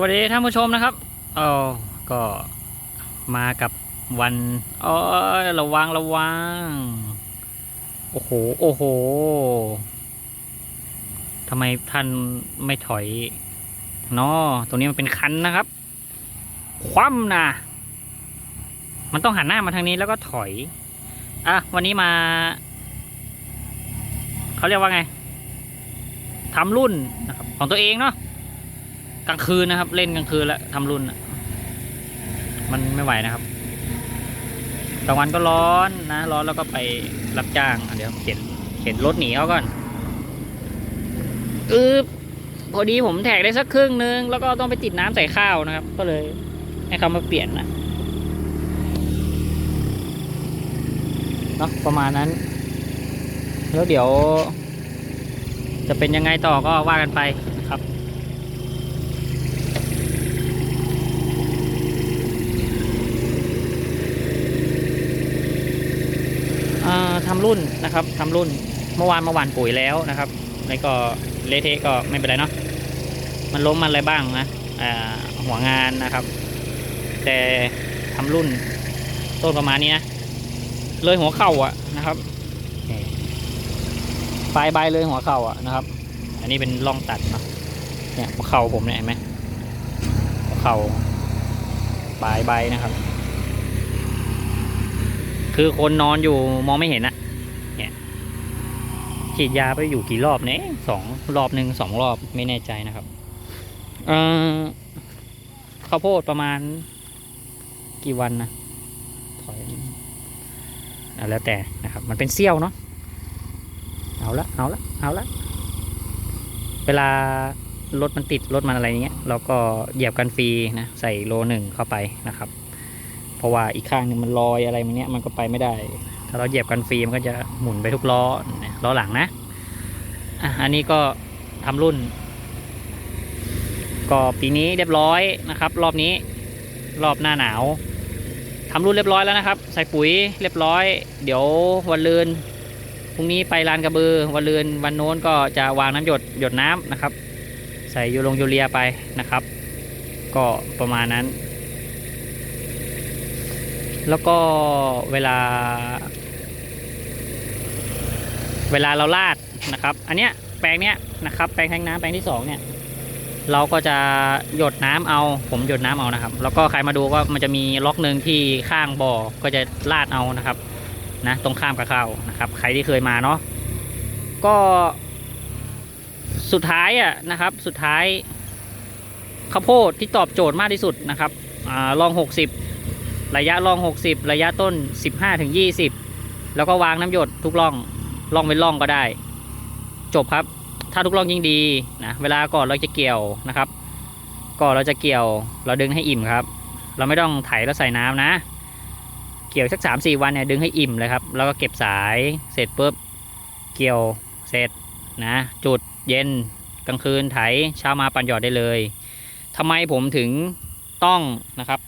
วัสดีท่านผู้ชมนะครับเออก็มากับวันโอ้ยระวังระวัง โอ้โห โอ้โหทำไมท่านไม่ถอยเนาะตรงนี้มันเป็นคันนะครับ คว่ำนะ มันต้องหันหน้ามาทางนี้แล้วก็ถอย อะ วันนี้มา เขาเรียกว่าไงทำรุ่นนะครับของตัวเองเนาะ กลางคืนนะครับ เล่นกลางคืนแล้วทำรุ่นมันไม่ไหวนะครับกลางวันก็ร้อนนะร้อนแล้วก็ไปรับจ้างเดี๋ยวเข็นเข็นรถหนีเขาก่อนอืบพอดีผมแท็กได้สักครึ่งนึง แล้วก็ต้องไปติดน้ำใส่ข้าวนะครับ ก็เลยให้เขามาเปลี่ยนนะเนาะประมาณนั้น แล้วเดี๋ยว จะเป็นยังไงต่อก็ว่ากันไป นะครับอ่าทำรุ่นนะครับทำรุ่นเมื่อวานเมื่อวานปุ๋ยแล้วนะครับแล้วก็เละเทะก็ไม่เป็นไรเนาะมันล้มมันอะไรบ้างนะหัวงานนะครับ แต่ทำรุ่นต้นประมาณนี้นะเลยหัวเข่าอะนะครับปลายใบเลยหัวเข่าอะนะครับ อันนี้เป็นร่องตัดเนาะเนี่ยหัวเข่าผมเนี่ยเห็นไหมหัวเข่าปลายใบนะครับ คือคนนอนอยู่มองไม่เห็นอะเนี่ยฉีดยาไปอยู่กี่รอบเนี่ยสองรอบหนึ่งสองรอบไม่แน่ใจนะครับเออข้าวโพดประมาณ กี่วันนะถอยอแล้วแต่นะครับ มันเป็นเซี่ยวเนาะเอาละเอาละเอาละเวลารถมันติดรถมันอะไรเงี้ยเราก็เหยียบกันฟรีนะใส่โลหนึ่งเข้าไปนะครับ ราะว่าอีกข้างหนึงมันลอยอะไรมันเนี้ยมันก็ไปไม่ได้ ถ้าเราเหยียบกันฟรีมันก็จะหมุนไปทุกล้อล้อหลังนะอะอันนี้ก็ทำรุ่น ก็ปีนี้เรียบร้อยนะครับ รอบนี้รอบหน้าหนาวทำรุ่นเรียบร้อยแล้วนะครับ ใส่ปุ๋ยเรียบร้อย เดี๋ยววันเลือนพรุ่งนี้ไปลานกระบือวันเลือนวันโน้นก็จะวางน้ำหยดหยดน้ำนะครับ ใส่ยูลงยูเรียไปนะครับ ก็ประมาณนั้น แล้วก็เวลา เวลาเราลาดนะครับ อันเนี้ยแปลงเนี้ยนะครับแปลงแทงน้ำแปลงที่สองเนี่ยเราก็จะหยดน้ำเอา ผมหยดน้ำเอานะครับ แล้วก็ใครมาดูก็มันจะมีล็อกหนึ่งที่ข้างบ่อก็จะลาดเอานะครับนะตรงข้ามกับข้าวนะครับ ใครที่เคยมาเนาะก็สุดท้ายอะนะครับ สุดท้ายข้าวโพดที่ตอบโจทย์มากที่สุดนะครับอ่าลองหกสิบ ระยะร่อง 60 ระยะต้น 15ถึง20 แล้วก็วางน้ำหยดทุกร่องร่องเป็นร่องก็ได้ จบครับ ถ้าทุกร่องยิ่งดีนะเวลาก่อนเราจะเกี่ยวนะครับก่อนเราจะเกี่ยวเราดึงให้อิ่มครับ เราไม่ต้องไถแล้วใส่น้ำนะ เกี่ยวสัก3-4วันเนี่ยดึงให้อิ่มเลยครับ แล้วก็เก็บสายเสร็จปุ๊บเกี่ยวเสร็จนะ จุดเย็นกลางคืนไถเช้ามาปั่นหยอดได้เลยทำไมผมถึงต้องนะครับ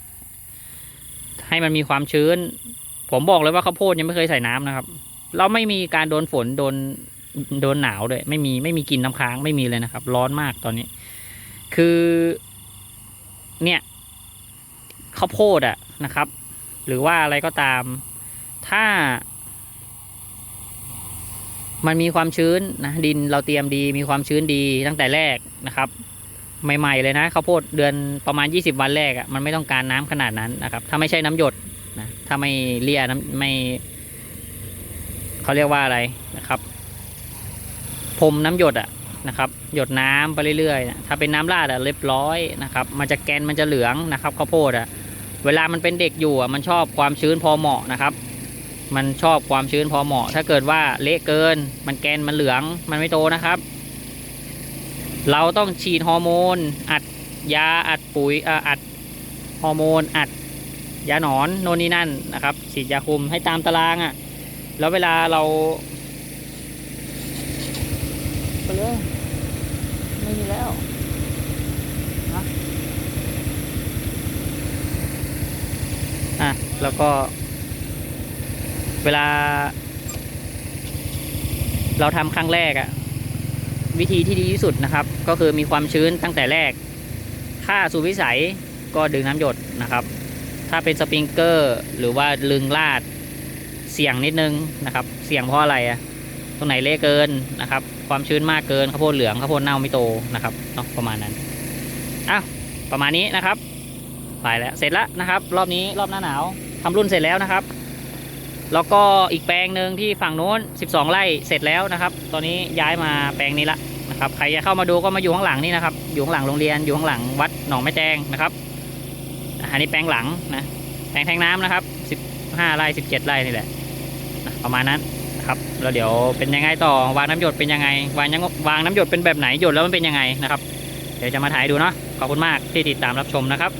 ให้มันมีความชื้น ผมบอกเลยว่าข้าวโพดยังไม่เคยใส่น้ำนะครับ เราไม่มีการโดนฝนโดนโดนหนาวด้วย ไม่มีไม่มีกินน้ำค้างไม่มีเลยนะครับ ร้อนมากตอนนี้ คือ เนี่ยข้าวโพดอะนะครับ หรือว่าอะไรก็ตาม ถ้า มันมีความชื้นนะดินเราเตรียมดี มีความชื้นดีตั้งแต่แรกนะครับ ใหม่ ๆ เลยนะข้าวโพดเดือนประมาณ 20 วันแรกอะ่ะมันไม่ต้องการน้ำขนาดนั้นนะครับ ถ้าไม่ใช่น้ำหยดนะถ้าไม่เลียน้ำไม่เขาเรียกว่าอะไรนะครับพรมน้ำหยดอะ่ะนะครับ หยดน้ำไปเรื่อยๆนะถ้าเป็นน้ำราดอะ่ะเรียบร้อยนะครับ มันจะแกนมันจะเหลืองนะครับข้าวโพดอะ่ะเวลามันเป็นเด็กอยู่อะมันชอบความชื้นพอเหมาะนะครับ มันชอบความชื้นพอเหมาะ ถ้าเกิดว่าเละเกิน มันแกนมันเหลืองมันไม่โตนะครับ เราต้องฉีดฮอร์โมน อัดยาอัดปุ๋ยอัดฮอร์โมน อัดยาหนอนโน่นนี่นั่นนะครับ ฉีดยาคุมให้ตามตารางอะ่ะ แล้วเวลาเราไปเลยไม่มีแล้วนะอะ แล้วก็ เวลา เราทำครั้งแรกอะ่ะ วิธีที่ดีที่สุดนะครับ ก็คือมีความชื้นตั้งแต่แรก ถ้าสูบวิสัยก็ดึงน้ำหยดนะครับ ถ้าเป็นสปริงเกอร์ หรือว่าลึงลาดเสี่ยงนิดนึงนะครับ เสี่ยงเพราะอะไรอะตรงไหนเละเกินนะครับ ความชื้นมากเกินข้าวโพดเหลืองข้าวโพดเน่าไม่โตนะครับเนาะประมาณนั้นอ้าวประมาณนี้นะครับไปแล้วเสร็จแล้วนะครับ รอบนี้รอบหน้าหนาวทำรุ่นเสร็จแล้วนะครับ แล้วก็อีกแปลงหนึ่งที่ฝั่งโน้น 12 ไร่เสร็จแล้วนะครับ ตอนนี้ย้ายมาแปลงนี้ละนะครับใครจะเข้ามาดูก็มาอยู่ข้างหลังนี่นะครับ อยู่ข้างหลังโรงเรียนอยู่ข้างหลังวัดหนองแม่แจงนะครับอันนี้แปลงหลังนะแปลงแทงน้ำนะครับ 15 ไร่ 17 ไร่นี่แหละนะประมาณนั้นนะครับแล้วเดี๋ยวเป็นยังไงต่อวางน้ำหยดเป็นยังไง วางยังวางน้ำหยดเป็นแบบไหนหยดแล้วมันเป็นยังไงนะครับ เดี๋ยวจะมาถ่ายดูเนาะขอบคุณมากที่ติดตามรับชมนะครับ